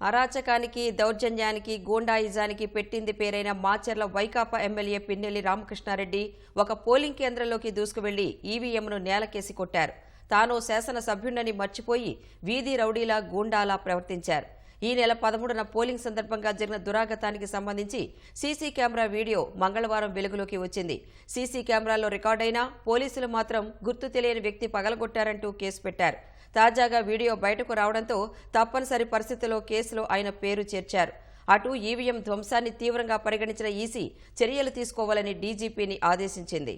అరాచకానికి దౌర్జన్యానికి గూండాయిజానికి పెట్టింది పేరైన మాచర్ల వైకాపా ఎమ్మెల్యే పిన్నెల్లి రామకృష్ణారెడ్డి ఒక పోలింగ్ కేంద్రంలోకి దూసుకువెళ్ళి ఈవీఎంను నేలకేసి కొట్టారు. తాను శాసనసభ్యుడని మర్చిపోయి వీధి రౌడీలా గూండాలా ప్రవర్తించారు. ఈ నెల పదమూడున పోలింగ్ సందర్భంగా జరిగిన దురాగతానికి సంబంధించి సీసీ కెమెరా వీడియో మంగళవారం వెలుగులోకి వచ్చింది. సీసీ కెమెరాలో రికార్డైనా పోలీసులు మాత్రం గుర్తు తెలియని వ్యక్తి పగలగొట్టారంటూ కేసు పెట్టారు. తాజాగా వీడియో బయటకు రావడంతో తప్పనిసరి పరిస్థితుల్లో కేసులో ఆయన పేరు చేర్చారు. అటు ఈవీఎం ధ్వంసాన్ని తీవ్రంగా పరిగణించిన ఈసీ చర్యలు తీసుకోవాలని డీజీపీని ఆదేశించింది.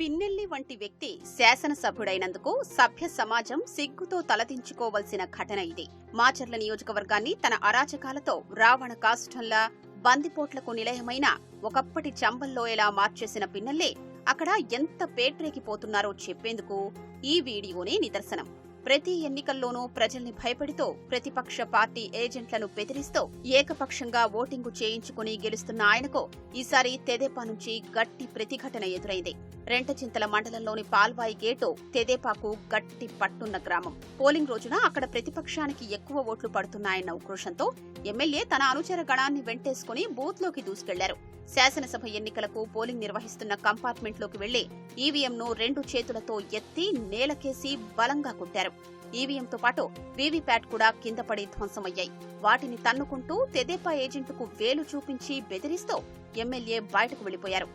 పిన్నెల్లి వంటి వ్యక్తి శాసనసభ్యుడైనందుకు సభ్య సమాజం సిగ్గుతో తలదించుకోవలసిన ఘటన ఇది. మాచర్ల నియోజకవర్గాన్ని తన అరాచకాలతో రావణ కాష్టంలా బందిపోట్లకు నిలయమైన ఒకప్పటి చంబల్లోయలా మార్చేసిన పిన్నెల్లి అక్కడ ఎంత పేట్రేకిపోతున్నారో చెప్పేందుకు ఈ వీడియోనే నిదర్శనం. ప్రతి ఎన్నికల్లోనూ ప్రజల్ని భయపెడుతూ ప్రతిపక్ష పార్టీ ఏజెంట్లను బెదిరిస్తూ ఏకపక్షంగా ఓటింగు చేయించుకుని గెలుస్తున్న ఆయనకు ఈసారి తెదేపా నుంచి గట్టి ప్రతిఘటన ఎదురైంది. రెంటచింతల మండలంలోని పాల్వాయి గేటు తెదేపాకు గట్టి పట్టున్న గ్రామం. పోలింగ్ రోజున అక్కడ ప్రతిపక్షానికి ఎక్కువ ఓట్లు పడుతున్నాయన్న ఉక్రోషంతో ఎమ్మెల్యే తన అనుచర గణాన్ని వెంటేసుకుని బూత్లోకి దూసుకెళ్ళారు. శాసనసభ ఎన్నికలకు పోలింగ్ నిర్వహిస్తున్న కంపార్ట్మెంట్లోకి వెళ్ళి ఈవీఎంను రెండు చేతులతో ఎత్తి నేలకేసి బలంగా కొట్టారు. ఈవీఎంతో పాటు వీవీప్యాట్ కూడా కింద పడి ధ్వంసమయ్యాయి. వాటిని తన్నుకుంటూ తెదేపా ఏజెంటుకు వేలు చూపించి బెదిరిస్తూ ఎమ్మెల్యే బయటకు వెళ్ళిపోయారు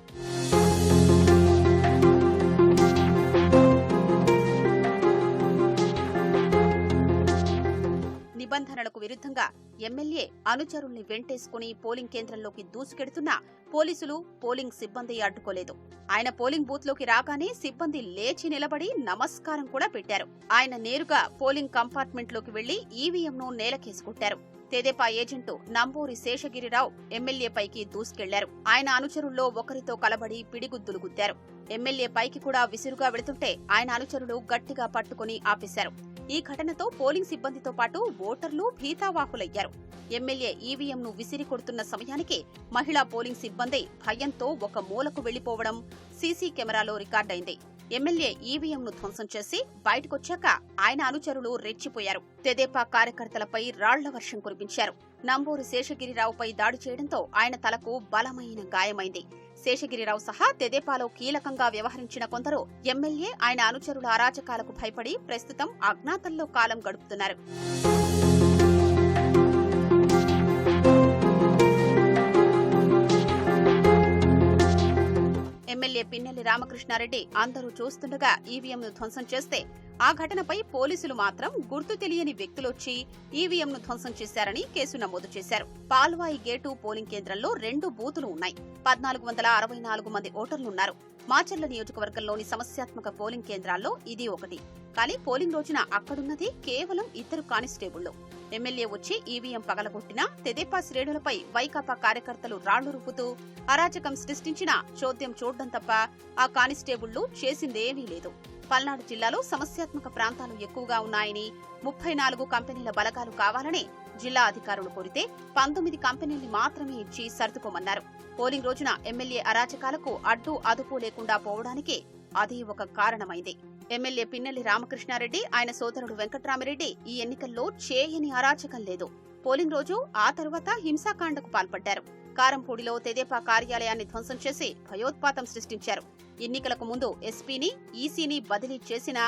నిబంధనలకు విరుద్ధంగా ఎమ్మెల్యే అనుచరుల్ని వెంటేసుకుని పోలింగ్ కేంద్రంలోకి దూసుకెడుతున్నా పోలీసులు పోలింగ్ సిబ్బంది అడ్డుకోలేదు. ఆయన పోలింగ్ బూత్లోకి రాగానే సిబ్బంది లేచి నిలబడి నమస్కారం కూడా పెట్టారు. ఆయన నేరుగా పోలింగ్ కంపార్ట్మెంట్లోకి వెళ్ళి ఈవీఎంను నేలకేసుకుంటారు తెదేపా ఏజెంటు నంబూరి శేషగిరిరావు ఎమ్మెల్యే పైకి దూసుకెళ్ళారు. ఆయన అనుచరుల్లో ఒకరితో కలబడి పిడిగుద్దులు గుద్దారు. ఎమ్మెల్యే పైకి కూడా విసురుగా వెళుతుంటే ఆయన అనుచరులు గట్టిగా పట్టుకుని ఆపేశారు. ఈ ఘటనతో పోలింగ్ సిబ్బందితో పాటు ఓటర్లు భీతావాహులయ్యారు. ఎమ్మెల్యే ఈవీఎంను విసిరి కొడుతున్న సమయానికి మహిళా పోలింగ్ సిబ్బంది భయంతో ఒక మూలకు వెళ్ళిపోవడం సీసీ కెమెరాలో రికార్డైంది. ఎమ్మెల్యే ఈవీఎంను ధ్వంసం చేసి బయటకొచ్చాక ఆయన అనుచరులు రెచ్చిపోయారు. తెదేపా కార్యకర్తలపై రాళ్ళ వర్షం కురిపించారు. నంబూరు శేషగిరిరావుపై దాడి చేయడంతో ఆయన తలకు బలమైన గాయమైంది. శేషగిరిరావు సహా తెదేపాలో కీలకంగా వ్యవహరించిన కొందరు ఎమ్మెల్యే ఆయన అనుచరుల అరాచకాలకు భయపడి ప్రస్తుతం అజ్ఞాతంలో కాలం గడుపుతున్నారు. ఎమ్మెల్యే పిన్నెల్లి రామకృష్ణారెడ్డి అందరూ చూస్తుండగా ఈవీఎంను ధ్వంసం చేస్తే ఆ ఘటనపై పోలీసులు మాత్రం గుర్తు తెలియని వ్యక్తులొచ్చి ఈవీఎంను ధ్వంసం చేశారని కేసు నమోదు చేశారు. పాల్వాయి గేటు పోలింగ్ కేంద్రంలో రెండు బూతులు ఉన్నాయి. పద్నాలుగు వందల అరవై నాలుగు మంది ఓటర్లున్నారు. మాచర్ల నియోజకవర్గంలోని సమస్యాత్మక పోలింగ్ కేంద్రాల్లో ఇది ఒకటి. కానీ పోలింగ్ రోజున అక్కడున్నది కేవలం ఇద్దరు కానిస్టేబుళ్ళు ఎమ్మెల్యే వచ్చి ఈవీఎం పగలగొట్టినా తెదేపా శ్రేణులపై వైకాపా కార్యకర్తలు రాళ్ళు రుపుతూ అరాచకం సృష్టించిన చోద్యం చూడడం తప్ప ఆ కానిస్టేబుళ్ళు చేసిందేమీ లేదు. పల్నాడు జిల్లాలో సమస్యాత్మక ప్రాంతాలు ఎక్కువగా ఉన్నాయని ముప్పై నాలుగు కంపెనీల బలగాలు కావాలని జిల్లా అధికారులు కోరితే పంతొమ్మిది కంపెనీల్ని మాత్రమే ఇచ్చి సర్దుకోమన్నారు. పోలింగ్ రోజున ఎమ్మెల్యే అరాచకాలకు అడ్డు అదుపు లేకుండా పోవడానికి అది ఒక కారణమైంది. ఎమ్మెల్యే పిన్నెల్లి రామకృష్ణారెడ్డి ఆయన సోదరుడు వెంకట్రామిరెడ్డి ఈ ఎన్నికల్లో చేయని అరాచకం లేదు. పోలింగ్ రోజు ఆ తర్వాత హింసాకాండకు పాల్పడ్డారు. కారంపూడిలో తెదేపా కార్యాలయాన్ని ధ్వంసం చేసి భయోత్పాతం సృష్టించారు. ఎన్నికలకు ముందు ఎస్పీని ఈసీని బదిలీ చేసిన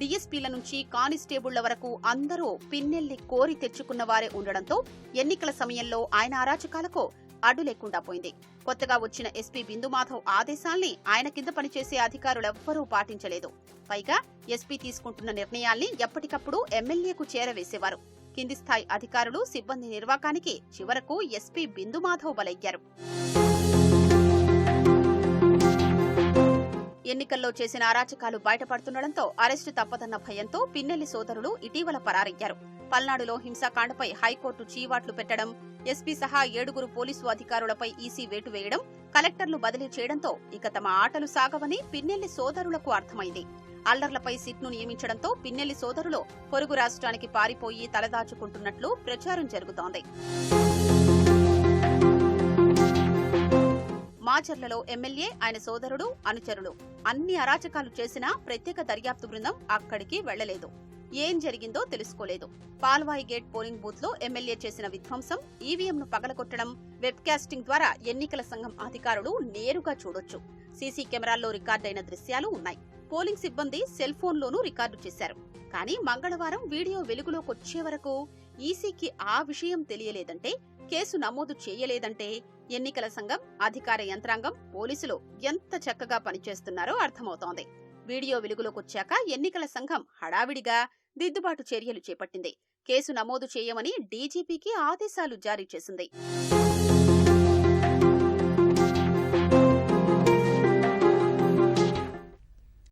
డీఎస్పీల నుంచి కానిస్టేబుళ్ళ వరకు అందరూ పిన్నెల్లి కోరి తెచ్చుకున్న వారే ఉండడంతో ఎన్నికల సమయంలో ఆయన అరాచకాలకు అడ్డు లేకుండా పోయింది. కొత్తగా వచ్చిన ఎస్పీ బిందుమాధవ్ ఆదేశాల్ని ఆయన కింద పనిచేసే అధికారులెవ్వరూ పాటించలేదు. పైగా ఎస్పీ తీసుకుంటున్న నిర్ణయాల్ని ఎప్పటికప్పుడు ఎమ్మెల్యేకు చేరవేసేవారు. కింది స్థాయి అధికారులు సిబ్బంది నిర్వాకానికి చివరకు ఎస్పీ బిందుమాధవ్ బలయ్యారు ఎన్నికల్లో చేసిన అరాచకాలు బయటపడుతుండటంతో అరెస్టు తప్పదన్న భయంతో పిన్నెల్లి సోదరులు ఇటీవల పరారయ్యారు. పల్నాడులో హింసాకాండపై హైకోర్టు చీవాట్లు పెట్టడం ఎస్పీ సహా ఏడుగురు పోలీసు అధికారులపై ఈసీ వేటు వేయడం కలెక్టర్లు బదిలీ చేయడంతో ఇక తమ ఆటలు సాగవని పిన్నెల్లి సోదరులకు అర్థమైంది. అల్లర్లపై సిట్ను నియమించడంతో పిన్నెల్లి సోదరులు పొరుగు రాష్ట్రానికి పారిపోయి తలదాచుకుంటున్నట్లు ప్రచారం జరుగుతోంది. మాచర్లలో ఎమ్మెల్యే ఆయన సోదరుడు అనుచరులు. అన్ని అరాచకాలు చేసినా ప్రత్యేక దర్యాప్తు బృందం అక్కడికి వెళ్ళలేదు ఏం జరిగిందో తెలుసుకోలేదు. పాల్వాయి గేట్ పోలింగ్ బూత్లో ఎమ్మెల్యే చేసిన విధ్వంసం ఈవీఎంను పగలగొట్టడం వెబ్కాస్టింగ్ ద్వారా ఎన్నికల సంఘం అధికారులు నేరుగా చూడొచ్చు. సీసీ కెమెరాల్లో రికార్డైన దృశ్యాలు ఉన్నాయి. పోలింగ్ సిబ్బంది సెల్ ఫోన్లోనూ రికార్డు చేశారు. కానీ మంగళవారం వీడియో వెలుగులోకొచ్చే వరకు ఈసీకి ఆ విషయం తెలియలేదంటే కేసు నమోదు చేయలేదంటే ఎన్నికల సంఘం అధికార యంత్రాంగం పోలీసులు ఎంత చక్కగా పనిచేస్తున్నారో అర్థమవుతోంది. వీడియో వెలుగులోకొచ్చాక ఎన్నికల సంఘం హడావిడిగా దిద్దుబాటు చర్యలు చేపట్టింది. కేసు నమోదు చేయమని డీజీపీకి ఆదేశాలు జారీ చేసింది.